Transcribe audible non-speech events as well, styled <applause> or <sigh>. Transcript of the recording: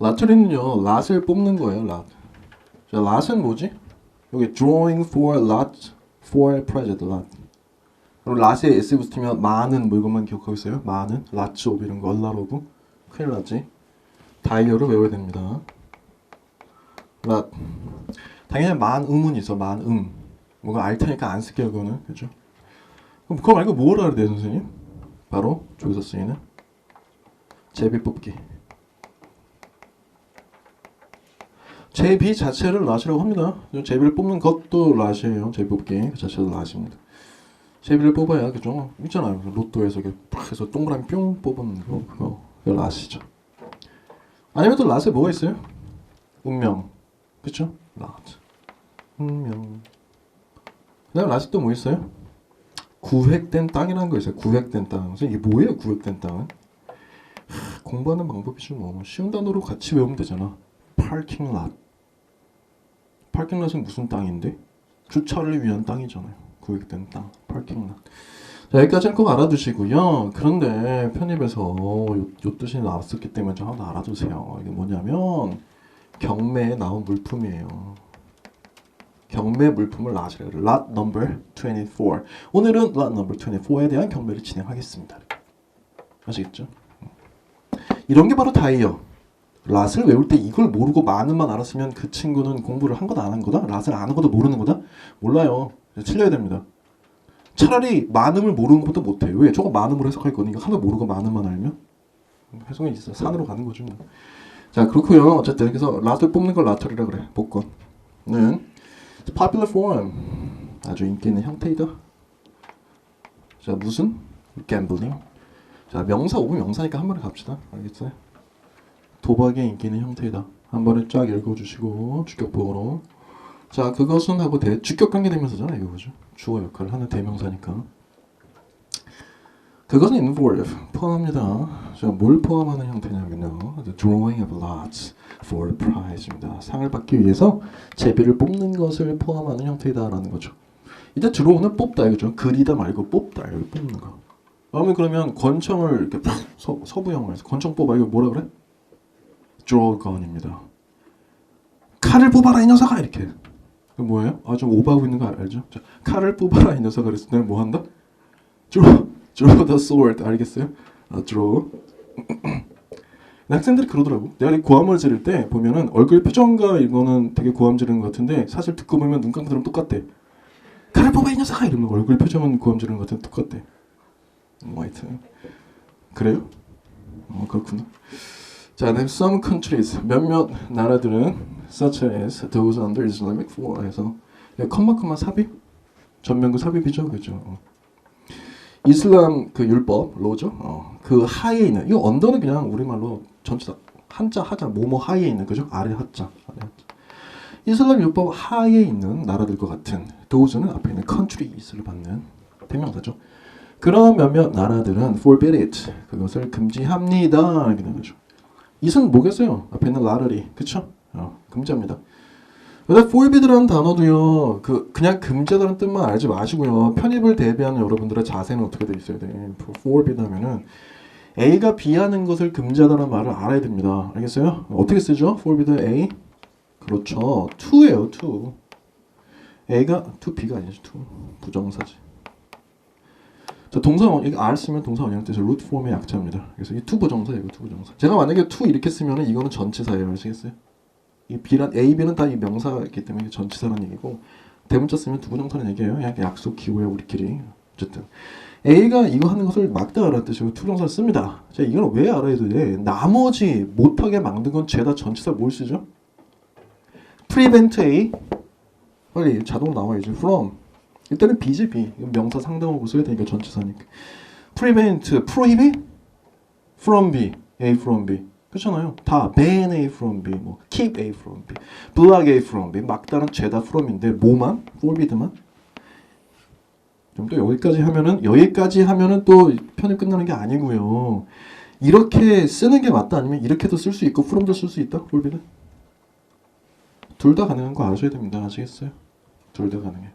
라처리는요, lat을 뽑는 거예요, lat. 자, lat은 뭐지? 여기 drawing for lot for project lot. 그리고 lat에 s 붙으면 많은 뭐 이것만 기억하고 있어요. 많은 lots of 이런 거 얼라로고 큰일 났지. 다이어를 외워야 됩니다. lot. 당연히 만 음은 있어. 만 음. 뭐가 알 테니까 안 쓸게요, 그거는. 그죠? 그럼 그거 말고 뭘 알아야 돼요, 선생님? 바로 조기서 쓰이는 제비 뽑기. 제비 자체를 낫이라고 합니다. 제비를 뽑는 것도 낫이에요. 제비 뽑기 그 자체도 낫입니다. 제비를 뽑아야 그죠? 있잖아요. 로또에서 이렇게 팍 해서 동그라미 뿅 뽑은 거 그거 그거 낫이죠. 아니면 또 낫에 뭐가 있어요? 운명, 그렇죠? 낫, 운명. 그 다음 낫이 또뭐 있어요? 구획된 땅이라는 거 있어요. 구획된 땅. 이게 뭐예요? 구획된 땅은? 하, 공부하는 방법이죠. 뭐 쉬운 단어로 같이 외우면 되잖아. 파킹 랏. 파킹 랏은 무슨 땅인데? 주차를 위한 땅이잖아요. 구획된 땅. 파킹 랏. 자, 여기까지는 꼭 알아두시고요. 그런데 편입에서 요, 요 뜻이 나왔었기 때문에 좀 하나 알아두세요. 이게 뭐냐면 경매에 나온 물품이에요. 경매 물품을 낫이래요. lot number 24. 오늘은 lot number 24에 대한 경매를 진행하겠습니다. 아시겠죠? 이런 게 바로 다이어. 랏을 외울 때 이걸 모르고 많은만 알았으면 그 친구는 공부를 한 거다 안 한 거다? 랏을 아는 거다 모르는 거다? 몰라요. 틀려야 됩니다. 차라리 많음을 모르는 것보다 못해. 왜? 저거 많음으로 해석할 거니까 하나 모르고 많음만 알면 해석이 있어. 산으로 가는 거죠. 뭐. 자 그렇고요. 어쨌든 그래서 랏을 뽑는 걸 라터리라 그래. 복권은 popular form 아주 인기 있는 형태이다. 자 무슨 gambling. 자 명사 오분 명사니까 한 번에 갑시다. 알겠어요? 도박의 인기 있는 형태이다. 한 번에 쫙 읽어주시고 주격보어로. 자 그것은 하고 대 주격 관계대명사잖아 이거 그죠? 주어 역할을 하는 대명사니까. 그것은 involve 포함합니다. 자 뭘 포함하는 형태냐면요. The drawing of lots for a prize입니다. 상을 받기 위해서 제비를 뽑는 것을 포함하는 형태이다라는 거죠. 이제 draw는 뽑다 이거죠. 그리다 말고 뽑다 여기 뽑는 거. 그러면 그러면 권총을 이렇게 팍 서, 서부 영화에서 권총 뽑아 이거 뭐라 그래? Gun입니다. 칼을 뽑아라 이 녀석아 이렇게. 그 뭐예요? 아 좀 오버하고 있는 거 알죠? 자, 칼을 뽑아라 이 녀석아 그랬을 때뭐 한다? draw draw the sword 알겠어요? 아, draw. <clears throat> 학생들이 그러더라고. 내가 이 고함을 지를 때 보면은 얼굴 표정과 이거는 되게 고함 지르는 것 같은데 사실 듣고 보면 눈 감고 들으면 똑같대. 칼을 뽑아 이 녀석아 이러면 얼굴 표정은 고함 지르는 것 같은데 똑같대. 뭐 하여튼 그래요? 어 그렇구나. 자, then some countries 몇몇 나라들은 such as those under Islamic war에서 컴마컴마 삽입 전면구 삽입이죠, 그죠? 어. 이슬람 그 율법 로죠. 어. 그 하에 있는 이 언더는 그냥 우리말로 전체 한자 하자 뭐뭐 하에 있는 그죠? 아래 하자 아래 하자. 이슬람 율법 하에 있는 나라들과 같은 those는 앞에 있는 countries를 받는 대명사죠. 그런 몇몇 나라들은 forbid it 그것을 금지합니다 이렇게 되는 거죠. 이은 뭐겠어요? 앞에 있는 라르리 그쵸? 어, 금지합니다. 근데 forbid라는 단어도요 그 그냥 금지하다는 뜻만 알지 마시고요 편입을 대비하는 여러분들의 자세는 어떻게 돼 있어야 돼? forbid 하면은 A가 B 하는 것을 금지하다는 말을 알아야 됩니다. 알겠어요? 어떻게 쓰죠? forbid A 그렇죠. to예요 to A가 to B가 아니죠 to 부정사지. 자, 동사 원, 이거 R 쓰면 동사 원형 뜻이 root form의 약자입니다. 그래서 이 to 부정사예요, to 부정사. 제가 만약에 to 이렇게 쓰면은 이거는 전치사예요, 아시겠어요? 이 B란 A, B는 다 이 명사이기 때문에 전치사라는 얘기고 대문자 쓰면 두 부 정사는 얘기예요. 그냥 약속 기호야 우리끼리. 어쨌든 A가 이거 하는 것을 막다 알았듯이 to 부정사를 씁니다. 자, 이건 왜 알아야 돼? 나머지 못하게 만든 건 죄다 전치사 뭘 쓰죠? prevent A 빨리 자동 나와야지 from 일단은 B지 B 명사 상당하고 써야 되니까 전치사니까. prevent, prohibit from B, A from B. 그렇잖아요. 다 ban A from B, 뭐 keep A from B, block A from B 막다른 죄다 from인데 뭐만? forbid만? 좀또 여기까지 하면은 여기까지 하면은 또 편이 끝나는 게 아니고요. 이렇게 쓰는 게 맞다? 아니면 이렇게도 쓸 수 있고 from도 쓸 수 있다? forbid은 둘 다 가능한 거 아셔야 됩니다. 아시겠어요? 둘 다 가능해